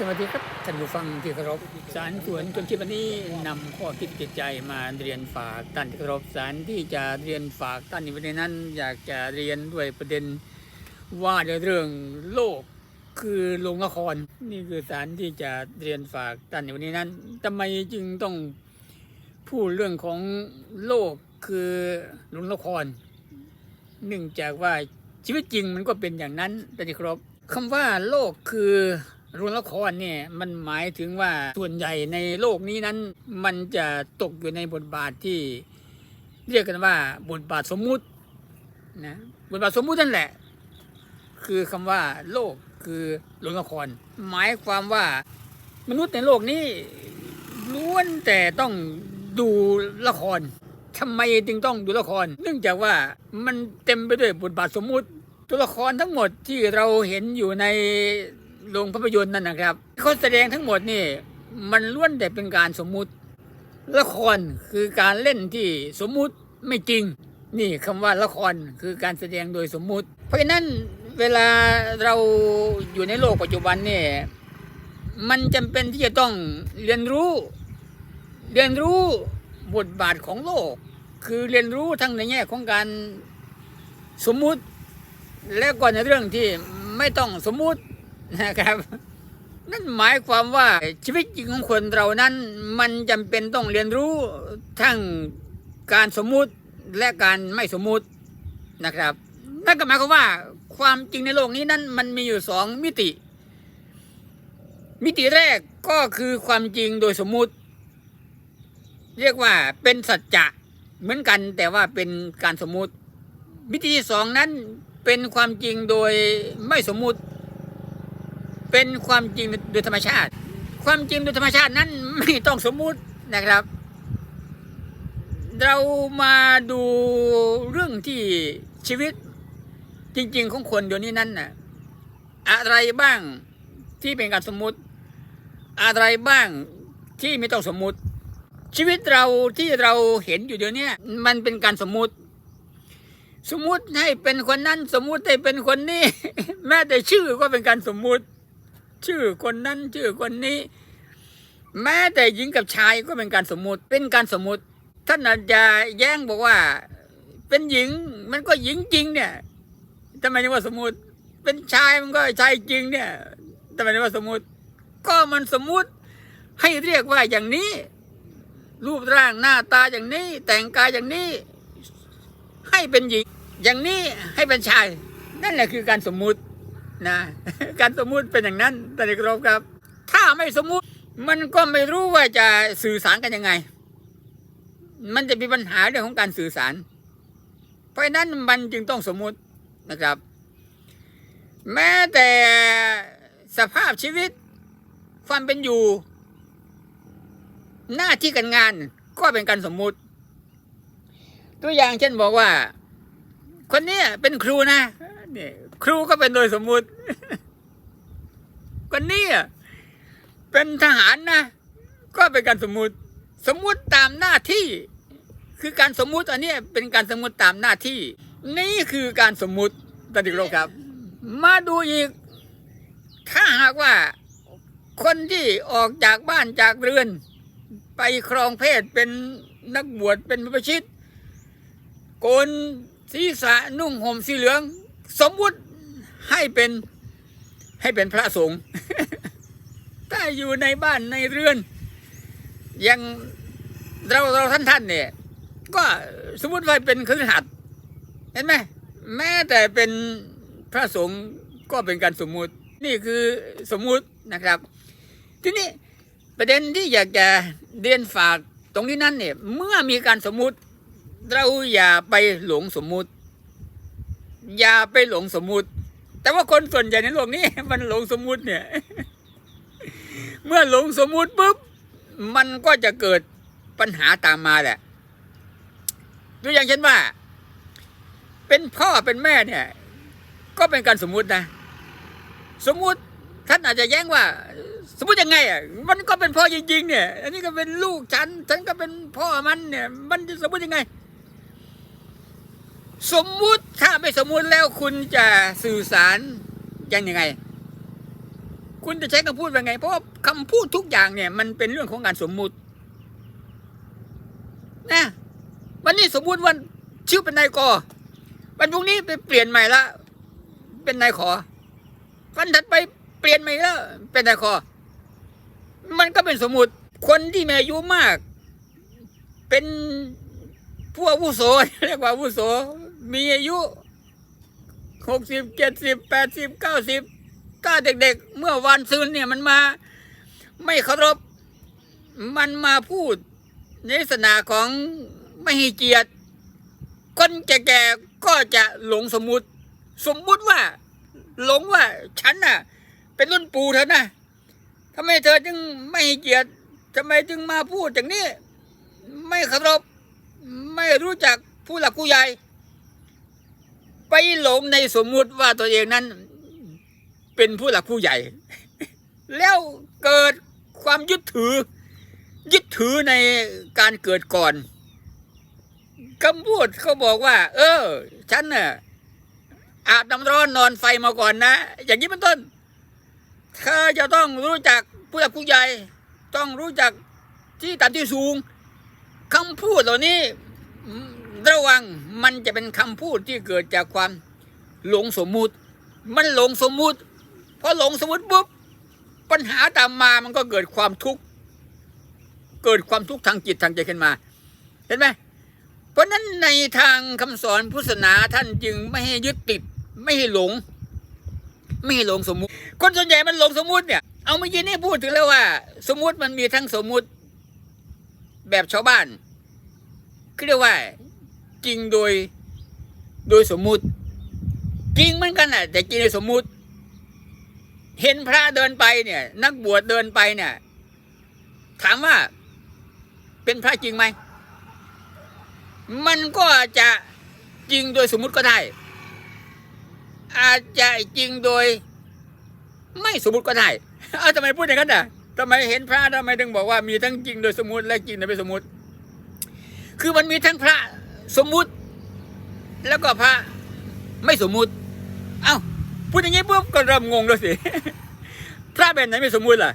สวัสดีครับท่านผู้ฟังที่เคารพสารสวนจนที่วันนี้นำข้อคิดจิตใจมาเรียนฝากท่านที่เคารพสารที่จะเรียนฝากท่านในวันนี้นั้น อยากจะเรียนด้วยประเด็นว่าเรื่องโลกคือโรงละครนี่คือสารที่จะเรียนฝากท่านในวันนี้นั้นทำไมจึงต้องพูดเรื่องของโลกคือโรงละครเนื่องจากว่าชีวิตจริงมันก็เป็นอย่างนั้นท่านที่เคารพคำว่าโลกคือ รงละครเนี่ยมันหมายถึงว่าส่วนใหญ่ในโลกนี้นั้น มันจะตกอยู่ในบทบาทที่ เรียกกันว่าบทบาทสมมุตินะบทบาทสมมุตินั่นแหละ คือคำว่าโลกคือโรงละคร หมายความว่ามนุษย์ในโลกนี้ล้วนแต่ต้องดูละครทำไมจึงต้องดูละคร เนื่องจากว่ามันเต็มไปด้วยบทบาทสมมุติตัวละครทั้งหมดที่เราเห็นอยู่ใน โรงภาพยนตร์นั่นนะครับเขาแสดงทั้งหมดนี่ มันล้วนแต่เป็นการสมมุติ ละครคือการเล่นที่สมมุติไม่จริง นี่คำว่าละครคือการแสดงโดยสมมุติ เพราะฉะนั้นเวลาเราอยู่ในโลกปัจจุบันนี่มันจำเป็นที่จะต้องเรียนรู้ เรียนรู้บทบาทของโลก คือเรียนรู้ทั้งในแง่ของการสมมุติ และก็ในเรื่องที่ไม่ต้องสมมุติ นะครับ นั่นหมายความว่าชีวิตจริงของคนเรานั้น มันจำเป็นต้องเรียนรู้ทั้งการสมมุติและการไม่สมมุตินะครับนั่นก็หมายความว่าความจริงในโลกนี้นั้นมันมีอยู่สองมิติ มิติแรกก็คือความจริงโดยสมมุติ เรียกว่าเป็นสัจจะเหมือนกันแต่ว่าเป็นการสมมุติ มิติที่สองนั้นเป็นความจริงโดยไม่สมมุติ เป็นความจริงโดยธรรมชาติ ความจริงโดยธรรมชาตินั้นไม่ต้องสมมุตินะครับ เรามาดูเรื่องที่ชีวิตจริง ๆ ของคนเดี๋ยวนี้นั้นน่ะอะไรบ้างที่เป็นการสมมุติ อะไรบ้างที่ไม่ต้องสมมุติ ชีวิตเราที่เราเห็นอยู่เดี๋ยวนี้มันเป็นการสมมุติ สมมุติให้เป็นคนนั้น สมมุติให้เป็นคนนี้ แม้แต่ชื่อก็เป็นการสมมุติ ชื่อคนนั้นชื่อคนนี้ แม้แต่หญิงกับชายก็เป็นการสมมุติ เป็นการสมมุติ ท่านอาจจะแย้งบอกว่า เป็นหญิงมันก็หญิงจริง เนี่ยทำไมถึงว่าสมมุติ เป็นชายมันก็ชายจริง เนี่ยทำไมถึงว่าสมมุติ ก็มันสมมุติ ให้เรียกว่าอย่างนี้ รูปร่างหน้าตาอย่างนี้ แต่งกายอย่างนี้ ให้เป็นหญิง อย่างนี้ให้เป็นชาย นั่นแหละคือการสมมุติ นะ การสมมุติเป็นอย่างนั้นท่านที่เคารพครับ ถ้าไม่สมมุติมันก็ไม่รู้ว่าจะสื่อสารกันยังไง มันจะมีปัญหาเรื่องของการสื่อสาร เพราะฉะนั้นมันจึงต้องสมมุตินะครับ แม้แต่สภาพชีวิต ความเป็นอยู่ หน้าที่การงานก็เป็นการสมมุติ ตัวอย่างเช่นบอกว่า คนนี้เป็นครูนะเนี่ย ครูก็เป็นโดยสมมุติคนนี้อ่เป็นทหารนะ ก็เป็นการสมมุติ สมมุติตามหน้าที่ คือการสมมุติอันนี้เป็นการสมมุติตามหน้าที่ นี่คือการสมมุติตันติโลกครับ มาดูอีก ถ้าหากว่า คนที่ออกจากบ้านจากเรือน ไปครองเพศเป็นนักบวชเป็นพระชิตโกนศีรษะนุ่งห่มสีเหลือง สมมุติ ให้เป็นให้เป็นพระสงฆ์ถ้าอยู่ในบ้านในเรือนอย่างเราเราท่านท่านเนี่ย ก็สมมติว่าเป็นคฤหัสถ์เห็นไหมแม้แต่เป็นพระสงฆ์ก็เป็นการสมมุติ นี่คือสมมุตินะครับ ทีนี้ประเด็นที่อยากจะเรียนฝากตรงนี้นั้นเนี่ย เมื่อมีการสมมุติ เราอย่าไปหลงสมมุติ อย่าไปหลงสมมุติ แต่ว่าคนส่วนใหญ่ในโลกนี้ มันหลงสมมุติเนี่ย เมื่อหลงสมมุติปุ๊บมันก็จะเกิดปัญหาตามมาแหละตัวอย่างเช่นว่า เป็นพ่อเป็นแม่เนี่ย ก็เป็นการสมมุตินะ สมมุติท่านอาจจะแย้งว่า สมมติยังไงอะมันก็เป็นพ่อจริงๆเนี่ย อันนี้ก็เป็นลูกฉัน ฉันก็เป็นพ่อมันเนี่ย มันจะสมมติยังไง สมมุติถ้าไม่สมมุติแล้วคุณจะสื่อสารยังยังไง คุณจะใช้คำพูดว่าไง เพราะว่าคำพูดทุกอย่างเนี่ย มันเป็นเรื่องของการสมมุตินะวันนี้สมมุติว่าชื่อเป็นนายกอวันพรุ่งนี้ไปเปลี่ยนใหม่ละเป็นนายขอวันถัดไปเปลี่ยนใหม่แล้วเป็นนายขอมันก็เป็นสมมุติคนที่มีอายุมาก เป็นผู้อาวุโสเรียกว่าอาวุโส มีอายุหกสิบเจ็ดสิบแปดสิบเก้าสิบก้าเด็กๆ เมื่อวันซืนเนี่ยมันมา ไม่เคารพมันมาพูดในลักษณะของไม่ให้เกียรติคนแก่ๆก็จะหลงสมมุติ สมมุติว่า หลงว่าฉันน่ะ เป็นรุ่นปู่เธอนะทำไมเธอจึงไม่ให้เกียรติทำไมจึงมาพูดอย่างนี้ ไม่เคารพไม่รู้จักผู้หลักผู้ใหญ่ ไปหลงในสมมุติว่าตัวเองนั้น เป็นผู้หลักผู้ใหญ่ แล้วเกิดความยึดถือ ยึดถือในการเกิดก่อนคำพูดเขาบอกว่า เออ ฉันน่ะอาบน้ำร้อนนอนไฟมาก่อนนะ อย่างนี้เป็นต้นเธอจะต้องรู้จักผู้หลักผู้ใหญ่ ต้องรู้จักที่ต่ำที่สูงคำพูดเหล่านี้ ระวังมันจะเป็นคำพูดที่เกิดจากความหลงสมมุติ มันหลงสมมุติพอหลงสมมุติปุ๊บปัญหาตามมามันก็เกิดความทุกข์เกิดความทุกข์ทางจิตทางใจขึ้นมา เห็นไหมเพราะนั้นในทางคำสอนพุทธศาสนาท่านจึงไม่ให้ยึดติดไม่ให้หลง ไม่ให้หลงสมมุติ คนส่วนใหญ่มันหลงสมมุติเนี่ย เอาเมื่อกี้นี่พูดถึงแล้วว่า สมมุติมันมีทั้งสมมุติแบบชาวบ้านคือเรียกว่า จริงโดยโดยสมมุติ จริงเหมือนกันน่ะ แต่จริงในสมมุติ เห็นพระเดินไปเนี่ย นักบวชเดินไปเนี่ย ถามว่า เป็นพระจริงไหมมันก็จะจริงโดยสมมุติก็ได้ อาจจะจริงโดย ไม่สมมุติก็ได้เอาทำไมพูดอย่างนั้นอะทำไมเห็นพระทำไมถึงบอกว่ามีทั้งจริงโดยสมมุติและจริงโดยไม่สมมุติ คือมันมีทั้งพระ สมมุติ แล้วก็พระไม่สมมุติ เอ้าพูดอย่างนี้ปุ๊บก็เริ่มงงแล้วสิพระแบบไหนไม่สมมุติล่ะ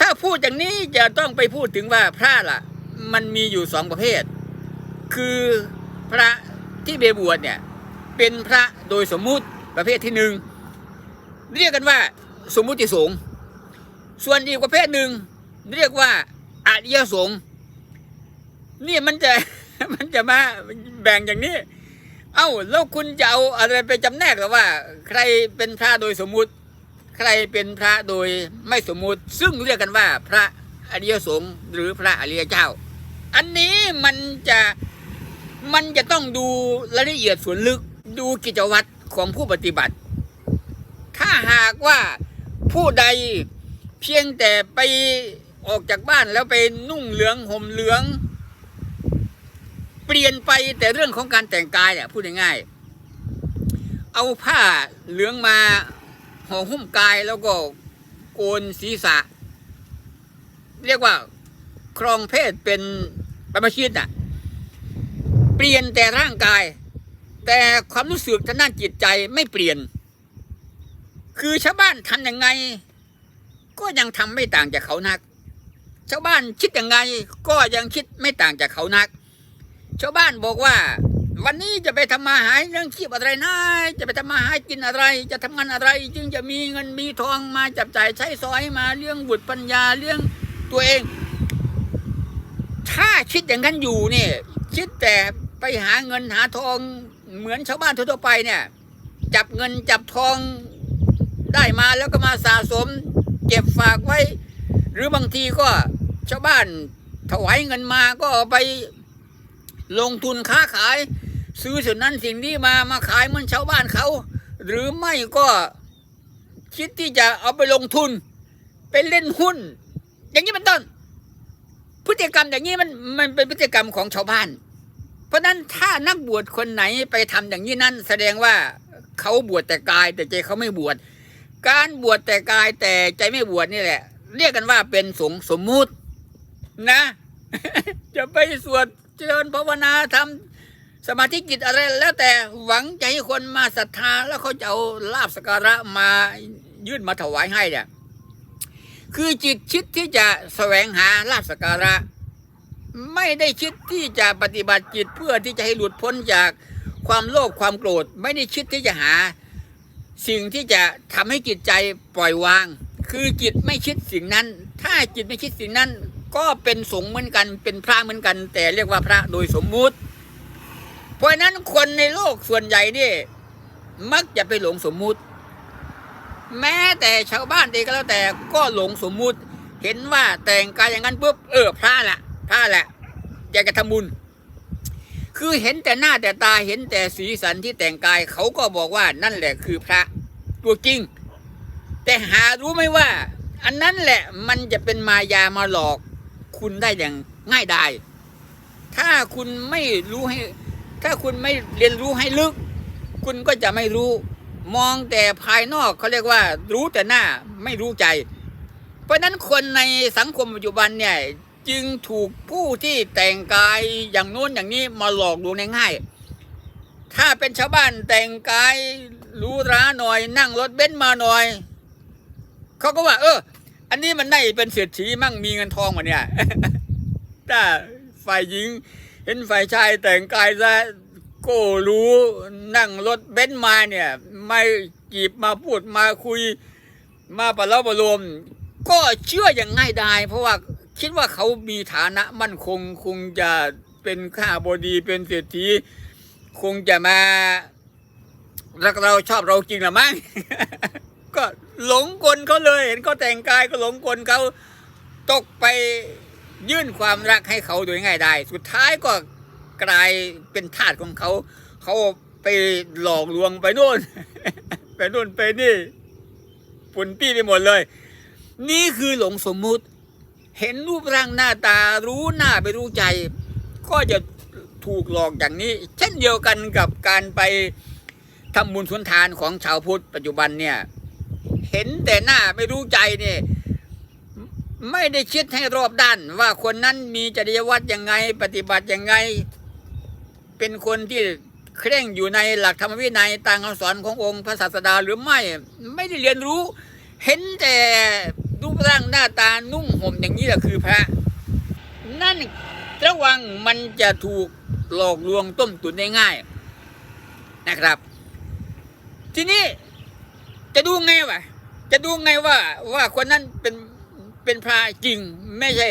ถ้าพูดอย่างนี้จะต้องไปพูดถึงว่าพระล่ะ มันมีอยู่สองประเภท คือพระที่เบบวชเนี่ย เป็นพระโดยสมมุติประเภทที่หนึ่งเรียกกันว่า สมมุติสงฆ์ส่วนอีกประเภทหนึ่งเรียกว่าอริยสงฆ์นี่มันจะ มันจะมาแบ่งอย่างนี้ เอ้าแล้วคุณจะเอาอะไรไปจำแนกหรือว่า ใครเป็นพระโดยสมมุติ ใครเป็นพระโดยไม่สมมุติ ซึ่งเรียกกันว่า พระอริยสงฆ์หรือพระอริยเจ้า อันนี้มันจะมันจะต้องดูรายละเอียดส่วนลึกดูกิจวัตรของผู้ปฏิบัติ ถ้าหากว่าผู้ใดเพียงแต่ไปออกจากบ้านแล้วไปนุ่งเหลืองห่มเหลือง ลี่ยนไปแต่เรื่องของการแต่งกายอะพูดง่ายๆเอาผ้าเหลืองมาห่อหุ้มกายแล้วก็โกนศีรษะ เรียกว่าครองเพศเป็นปรมาชิตอะ เปลี่ยนแต่ร่างกาย แต่ความรู้สึกทางด้านจิตใจไม่เปลี่ยน คือชาวบ้านทำยังไง ก็ยังทำไม่ต่างจากเขานัก ชาวบ้านคิดยังไงก็ยังคิดไม่ต่างจากเขานัก ชาวบ้านบอกว่า วันนี้จะไปทำมาหาเรื่องชีพอะไรนะจะไปทำมาหากินอะไร จะทำงานอะไร จึงจะมีเงินมีทองมาจับจ่ายใช้สอยมาเรื่องบุตรปัญญาเรื่องตัวเอง ถ้าคิดอย่างนั้นอยู่เนี่ยคิดแต่ไปหาเงินหาทองเหมือนชาวบ้านทั่วไปเนี่ย จับเงินจับทองได้มาแล้วก็มาสะสม เก็บฝากไว้ หรือบางทีก็ชาวบ้านถวายเงินมาก็ไป ลงทุนค้าขาย ซื้อสิ่งนั้นสิ่งนี้มามาขายเหมือนชาวบ้านเขา หรือไม่ก็คิดที่จะเอาไปลงทุน ไปเล่นหุ้น อย่างนี้เป็นต้นพฤติกรรมอย่างนี้มันมันเป็นพฤติกรรมของชาวบ้าน เพราะฉะนั้นถ้านักบวชคนไหนไปทำอย่างนี้นั่นแสดงว่าเขาบวชแต่กาย แต่ใจเขาไม่บวชการบวชแต่กายแต่ใจไม่บวชนี่แหละ เรียกกันว่าเป็นสงสมมุตินะ จะไปสวด เจริญภาวนาทำสมาธิกิจอะไรแล้วแต่หวังจะให้คนมาศรัทธาแล้วเขาจะเอาลาบสการะมายื่นมาถวายให้เนี่ยคือจิตคิดที่จะแสวงหาลาภสการะ ไม่ได้คิดที่จะปฏิบัติจิตเพื่อที่จะให้หลุดพ้นจากความโลภความโกรธ ไม่ได้คิดที่จะหาสิ่งที่จะทำให้จิตใจปล่อยวาง คือจิตไม่คิดสิ่งนั้น ถ้าจิตไม่คิดสิ่งนั้น ก็เป็นสงฆ์เหมือนกันเป็นพระเหมือนกัน แต่เรียกว่าพระโดยสมมุติ เพราะนั้นคนในโลกส่วนใหญ่นี่มักจะไปหลงสมมุติ แม้แต่ชาวบ้านเองก็แล้วแต่ก็หลงสมมุติ เห็นว่าแต่งกายอย่างนั้นปุ๊บเออพระแหละพระแหละอยากจะทำบุญ คือเห็นแต่หน้าแต่ตาเห็นแต่สีสันที่แต่งกายเขาก็บอกว่านั่นแหละคือพระตัวจริง แต่หารู้ไหมว่า อันนั้นแหละมันจะเป็นมายามาหลอก คุณได้อย่างง่ายดาย ถ้าคุณไม่รู้ให้ ถ้าคุณไม่เรียนรู้ให้ลึก คุณก็จะไม่รู้ มองแต่ภายนอกเขาเรียกว่า รู้แต่หน้าไม่รู้ใจ เพราะนั้นคนในสังคมปัจจุบันเนี่ยจึงถูกผู้ที่แต่งกายอย่างโน้นอย่างนี้มาหลอกลวงง่ายๆถ้าเป็นชาวบ้านแต่งกายรูหราหน่อย นั่งรถเบนซ์มาหน่อย เขาก็ว่า เออ อันนี้มันได้เป็นเศรษฐีมั่งมีเงินทองวะเนี่ยถ้าฝ่ายหญิง เห็นฝ่ายชายแต่งกายซะก็รู้นั่งรถเบนซ์มาเนี่ย ไม่จีบมาพูดมาคุย มาประล่าประโลมก็เชื่ออย่างง่ายดายเพราะว่าคิดว่าเขามีฐานะมั่นคงคงจะเป็นข้าบดีเป็นเศรษฐีคงจะมารักเราชอบเราจริงหรือมั้งก็ หลงกลเขาเลยเห็นเขาแต่งกายก็หลงกลเขาตกไปยื่นความรักให้เขาโดยง่ายได้ สุดท้ายก็กลายเป็นทาสของเขา เขาไปหลอกลวงไปโน่น ไปโน่นไปนี่ปุ่นปี้ไปหมดเลย นี่คือหลงสมมุติ เห็นรูปร่างหน้าตารู้หน้าไปรู้ใจ ก็จะถูกหลอกอย่างนี้ เช่นเดียวกันกับการไปทำบุญสุนทานของชาวพุทธปัจจุบันเนี่ย เห็นแต่หน้าไม่รู้ใจเนี่ยไม่ได้คิดให้รอบด้าน ว่าคนนั้นมีจริยวัตรยังไง ปฏิบัติยังไง เป็นคนที่เคร่งอยู่ในหลักธรรมวินัยตามคำสอนขององค์พระศาสดาหรือไม่ ไม่ได้เรียนรู้ เห็นแต่รูปร่างหน้าตานุ่งห่มอย่างนี้แหละคือพระ นั่นระวังมันจะถูกหลอกลวงต้มตุ๋นได้ง่ายนะครับ ทีนี้จะดูไงวะ จะดูไงว่าว่าคนนั้นเป็นเป็นพระจริงไม่ใช่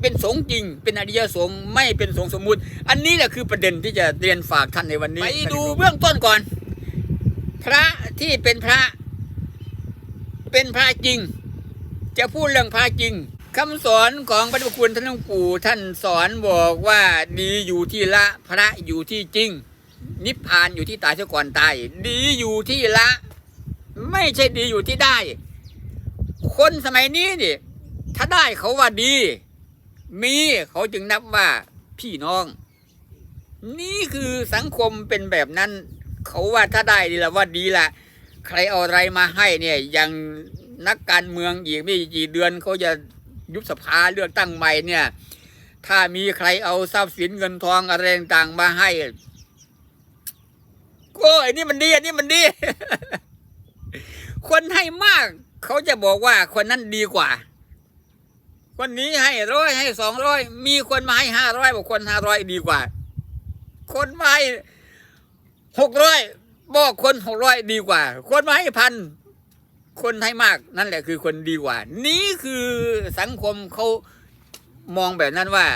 เป็นสงฆ์จริง เป็นอริยสงฆ์ไม่เป็นสงฆ์สมมุติ อันนี้แหละคือประเด็นที่จะเรียนฝากท่านในวันนี้ ไปดูเบื้องต้นก่อน พระที่เป็นพระ เป็นพระจริง จะพูดเรื่องพระจริงคำสอนของพระพุทธคุณท่านหลวงปู่ท่านสอนบอกว่าดีอยู่ที่ละพระอยู่ที่จริง นิพพานอยู่ที่ตายเสียก่อนตายดีอยู่ที่ละ ไม่ใช่ดีอยู่ที่ได้ คนสมัยนี้นี่ ถ้าได้เขาว่าดี มีเขาจึงนับว่าพี่น้อง นี่คือสังคมเป็นแบบนั้น เขาว่าถ้าได้ดีละว่าดีละใครเอาอะไรมาให้เนี่ยอย่างนักการเมืองอีกไม่กี่เดือนเขาจะยุบสภาเลือกตั้งใหม่เนี่ย ถ้ามีใครเอาทรัพย์สินเงินทองอะไรต่างๆมาให้ก็ไอ้นี่มันดีอันนี้มันดี คนให้มาก เขาจะบอกว่าคนนั้นดีกว่า คนนี้ให้ร้อยให้สองร้อยมีคนมาให้ห้าร้อยบอกคนห้าร้อยดีกว่า คนมาให้หกร้อยบอกคนหกร้อยดีกว่า คนมาให้พันคนให้มากนั่นแหละคือคนดีกว่า นี่คือสังคมเขามองแบบนั้นว่า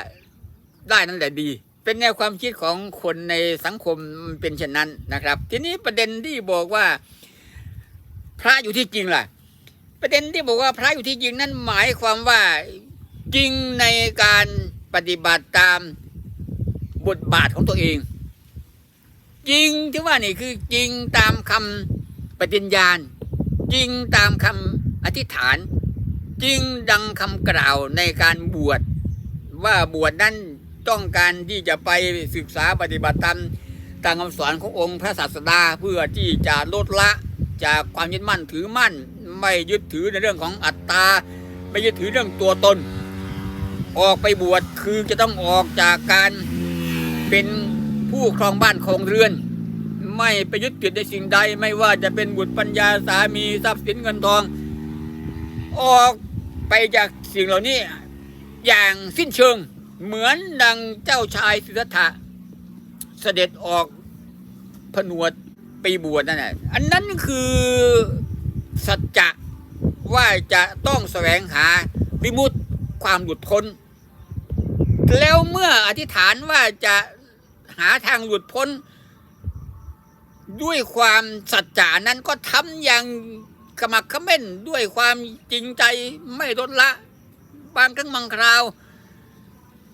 ได้นั่นแหละดี เป็นแนวความคิดของคนในสังคมเป็นเช่นนั้นนะครับ ทีนี้ประเด็นที่บอกว่า พระอยู่ที่จริงล่ะ ประเด็นที่บอกว่าพระอยู่ที่จริงนั้นหมายความว่าจริงในการปฏิบัติตามบทบาทของตัวเอง จริงที่ว่านี่คือจริงตามคำปฏิญญาณ จริงตามคำอธิษฐาน จริงดังคำกล่าวในการบวชว่าบวชนั้นต้องการที่จะไปศึกษาปฏิบัติตามตามคำสอนขององค์พระศาสดาเพื่อที่จะลดละ จากความยึดมั่นถือมั่น ไม่ยึดถือในเรื่องของอัตตา ไม่ยึดถือเรื่องตัวตน ออกไปบวชคือจะต้องออกจากการเป็นผู้ครองบ้านครองเรือน ไม่ไปยึดติดในสิ่งใด ไม่ว่าจะเป็นบุตรปัญญาสามีทรัพย์สินเงินทอง ออกไปจากสิ่งเหล่านี้อย่างสิ้นเชิงเหมือนดังเจ้าชายสิทธัตถะเสด็จออกผนวด ปบวชนั่นแหละอันนั้นคือสัจจะว่าจะต้องแสวงหาวิมุตติความหลุดพ้น แล้วเมื่ออธิษฐานว่าจะหาทางหลุดพ้น ด้วยความสัจจานั้นก็ทำอย่างขมักขม้นด้วยความจริงใจไม่ลดละ บางครั้งบางคราว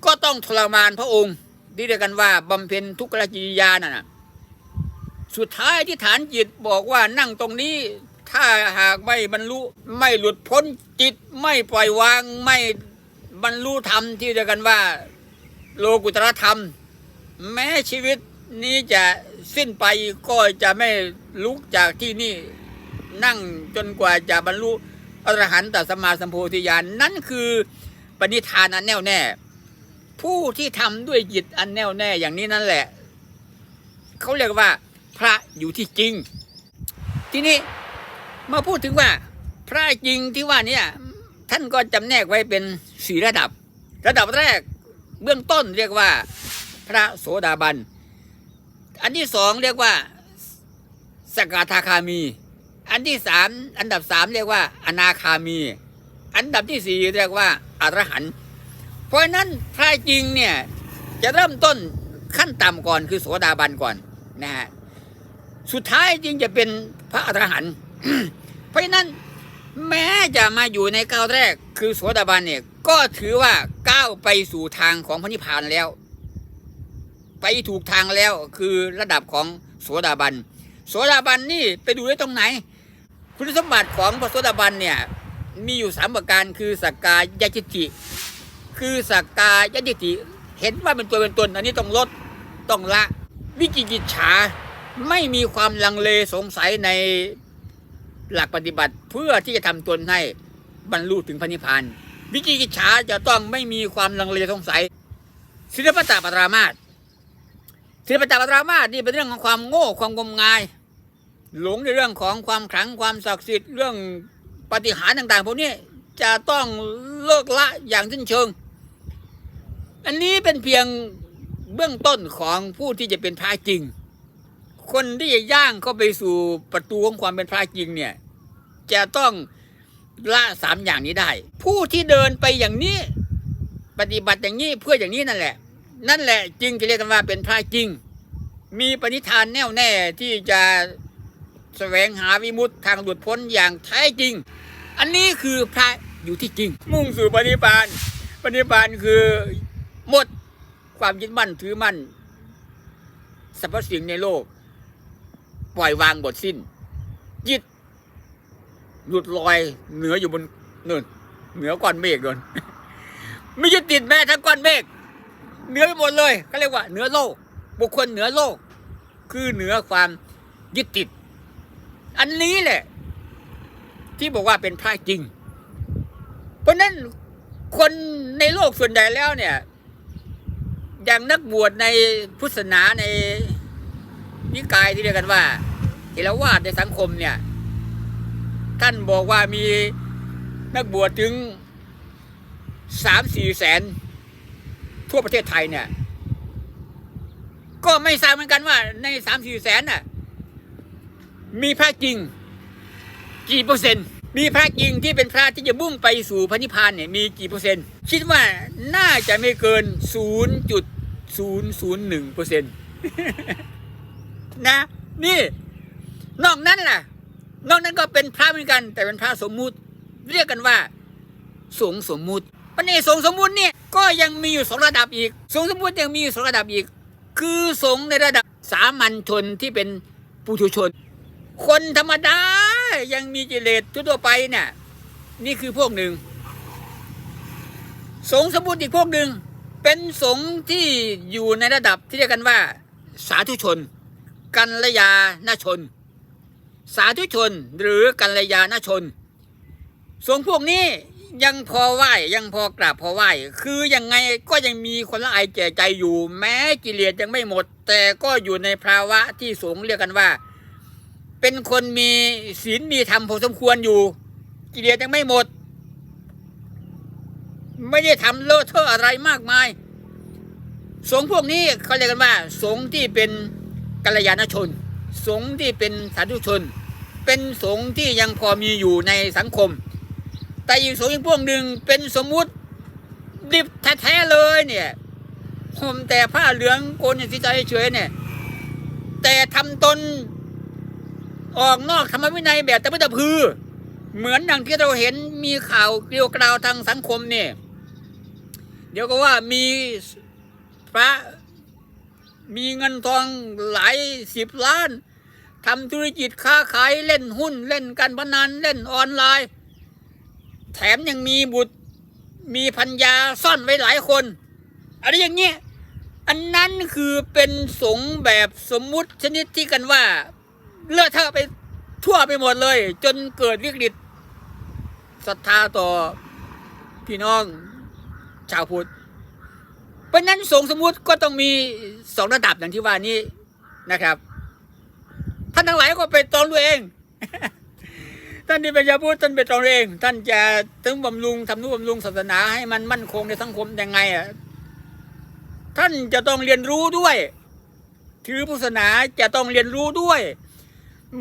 ก็ต้องทรมานพระองค์ที่เรียกกันว่าบำเพ็ญทุกขกิริยานั่นนะ สุดท้ายที่ฐานจิตบอกว่านั่งตรงนี้ ถ้าหากไม่บรรลุไม่หลุดพ้นจิตไม่ปล่อยวางไม่บรรลุธรรมที่เรียกกันว่า โลกุตรธรรม แม้ชีวิตนี้จะสิ้นไปก็จะไม่ลุกจากที่นี่นั่งจนกว่าจะบรรลุอรหันตสัมมาสัมโพธิญาณนั่นคือปณิธานอันแน่วแน่ ผู้ที่ทำด้วยจิตอันแน่วแน่อย่างนี้นั่นแหละ เขาเรียกว่า พระอยู่ที่จริง ทีนี้มาพูดถึงว่า พระจริงที่ว่านี่ท่านก็จำแนกไว้เป็นสี่ระดับ ระดับแรกเบื้องต้นเรียกว่าพระโสดาบัน อันที่สองเรียกว่าสกทาคามี อันที่สามอันดับสามเรียกว่า อนาคามี อันดับที่สี่เรียกว่าอรหันต์เพราะนั้นพระจริงเนี่ยจะเริ่มต้นขั้นต่ำก่อนคือโสดาบันก่อนนะฮะ สุดท้ายจึงจะเป็นพระอรหันต์เพราะฉะนั้นแม้จะมาอยู่ในก้าวแรก คือโสดาบันเนี่ย ก็ถือว่าก้าวไปสู่ทางของพระนิพพานแล้ว ไปถูกทางแล้วคือระดับของโสดาบัน โสดาบันนี่ไปดูได้ตรงไหน คุณสมบัติของพระโสดาบันเนี่ยมีอยู่สามประการคือสักกายทิฏฐิคือสักกายทิฏฐิเห็นว่าเป็นตัวเป็นตนอันนี้ต้องลดต้องละ วิจิกิจฉา ไม่มีความลังเลสงสัยในหลักปฏิบัติเพื่อที่จะทำตนให้บรรลุถึงพระนิพพานวิจิกิจฉาจะต้องไม่มีความลังเลสงสัย ศิลปตาปรามาสศิลปตาปรามาสนี่เป็นเรื่องของความโง่ความงมงาย หลงในเรื่องของความขลังความศักดิ์สิทธิ์เรื่องปฏิหารต่าง ๆ พวกนี้จะต้องเลิกละอย่างสิ้นเชิง อันนี้เป็นเพียงเบื้องต้นของผู้ที่จะเป็นพระจริง คนที่จะย่างเข้าไปสู่ประตูของความเป็นพระจริงเนี่ย จะต้องละสามอย่างนี้ได้ ผู้ที่เดินไปอย่างนี้ ปฏิบัติอย่างนี้เพื่ออย่างนี้นั่นแหละ นั่นแหละจึงจะเรียกกันว่าเป็นพระจริง มีปณิธานแน่วแน่ที่จะแสวงหาวิมุตติทางหลุดพ้นอย่างแท้จริง อันนี้คือพระอยู่ที่จริง มุ่งสู่ปณิพานปณิพานคือหมดความยึดมั่นถือมั่นสรรพสิ่งในโลก ปล่อยวางบทสิ้น จิต หลุดลอยเหนืออยู่บนเนินเหนือก้อนเมฆโดนไม่ยึดติดแม้ทั้งก้อนเมฆเหนือไปหมดเลยเขาเรียกว่าเหนือโลก บุคคลเหนือโลก คือเหนือความยึดติด อันนี้แหละ ที่บอกว่าเป็นพระจริง เพราะฉะนั้นคนในโลกส่วนใหญ่แล้วเนี่ย อย่างนักบวชในพุทธศาสนาใน นิกายที่เรียกกันว่าเทรวาสในสังคมเนี่ย ท่านบอกว่ามีนักบวชถึงสามสี่แสน ทั่วประเทศไทยเนี่ย ก็ไม่ทราบเหมือนกันว่าในสามสี่แสนน่ะมีพระจริง กี่เปอร์เซ็นต์ มีพระจริงที่เป็นพระที่จะบุ่งไปสู่พระนิพพานเนี่ยมีกี่เปอร์เซ็นต์ คิดว่าน่าจะไม่เกิน 0.001เปอร์เซ็นต์ นะ นี่ นอกนั้นล่ะ นอกนั้นก็เป็นพระเหมือนกัน แต่เป็นพระสมมุติ เรียกกันว่าสงฆ์สมมุติปัญญาสงฆ์สมมุติเนี่ยก็ยังมีอยู่สองระดับอีกสงฆ์สมมุติยังมีอยู่สองระดับอีก คือสงฆ์ในระดับสามัญชนที่เป็นปุถุชน คนธรรมดายังมีกิเลสทั่วไปเนี่ยนี่คือพวกหนึ่งสงฆ์สมมุติอีกพวกหนึ่งเป็นสงฆ์ที่อยู่ในระดับที่เรียกกันว่า สาธุชน กัลยาณชน สาธุชนหรือกัลยาณชนสงฆ์พวกนี้ยังพอไหวยังพอกราบพอไหวคือยังไงก็ยังมีคนละอายแก่ใจอยู่ แม้กิเลสยังไม่หมด แต่ก็อยู่ในภาวะที่สงเรียกกันว่า เป็นคนมีศีลมีธรรมพอสมควรอยู่ กิเลสยังไม่หมด ไม่ได้ทำเลอะเทอะอะไรมากมาย สงฆ์พวกนี้เขาเรียกกันว่า สงฆ์ที่เป็น กัลยาณชน สงฆ์ที่เป็นสาธุชน เป็นสงฆ์ที่ยังพอมีอยู่ในสังคม แต่อีกสงฆ์อีกพวกหนึ่งเป็นสมมุติดิบแท้ๆเลยเนี่ยห่มแต่ผ้าเหลืองโกนสีใจเฉยเนี่ย แต่ทำตนออกนอกธรรมวินัยแบบตะพื้ตะพือ เหมือนอย่างที่เราเห็นมีข่าวเกลียวกราวทางสังคมเนี่ย เดี๋ยวก็ว่ามีพระ มีเงินทองหลายสิบล้านทำธุรกิจค้าขายเล่นหุ้นเล่นการพนันเล่นออนไลน์ แถมยังมีบุตรมีพัญญาซ่อนไว้หลายคนอะไรอย่างเงี้ยอันนั้นคือเป็นสงแบบสมมุติชนิดที่กันว่า เลอะเทอะไปทั่วไปหมดเลย จนเกิดวิกฤตศรัทธาต่อพี่น้องชาวพุทธ เพราะนั้นสงสมมุติก็ต้องมีสองระดับอย่างที่ว่านี้นะครับท่านทั้งหลายก็ไปตรองตัวเอง ท่านที่เป็นชาวพุทธท่านไปตรองตัวเอง ท่านจะถึงบำรุงทำนุบำรุงศาสนาให้มันมั่นคงในสังคมยังไงอะท่านจะต้องเรียนรู้ด้วยถือพุทธศาสนาจะต้องเรียนรู้ด้วย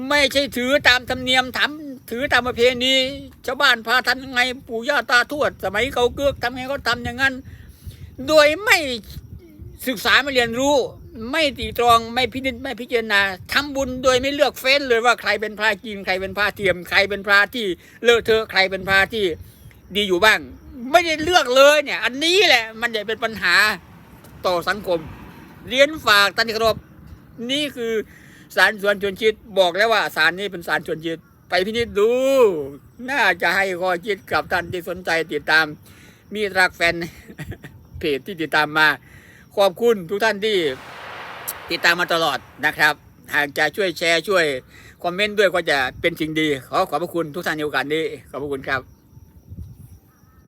ไม่ใช่ถือตามธรรมเนียมทำถือตามประเพณีชาวบ้านพาทำยังไงปู่ย่าตาทวด สมัยเขาเกือกทำไงก็ทำอย่างนั้น โดยไม่ศึกษาไม่เรียนรู้ ไม่ตีตรองไม่พินิจไม่พิจารณาทำบุญโดยไม่เลือกเฟ้นเลยว่าใครเป็นพระจริงใครเป็นพระเทียม ใครเป็นพระที่เลอะเทอะใครเป็นพระที่ดีอยู่บ้าง ไม่ได้เลือกเลยเนี่ย อันนี้แหละมันจะเป็นปัญหาต่อสังคม เรียนฝากตันติกรบนี่คือสารส่วนชนชิดบอกแล้วว่าสารนี้เป็นสารชวนชิดไปพินิจดู น่าจะให้ข้อคิดกับท่านที่สนใจติดตาม มีรักแฟน เพจที่ติดตามมา ขอบคุณทุกท่านที่ติดตามมาตลอดนะครับ หากจะช่วยแชร์ช่วยคอมเมนต์ด้วยก็จะเป็นสิ่งดี ขอขอบพระคุณทุกท่านในโอกาสนี้ ขอบพระคุณครับ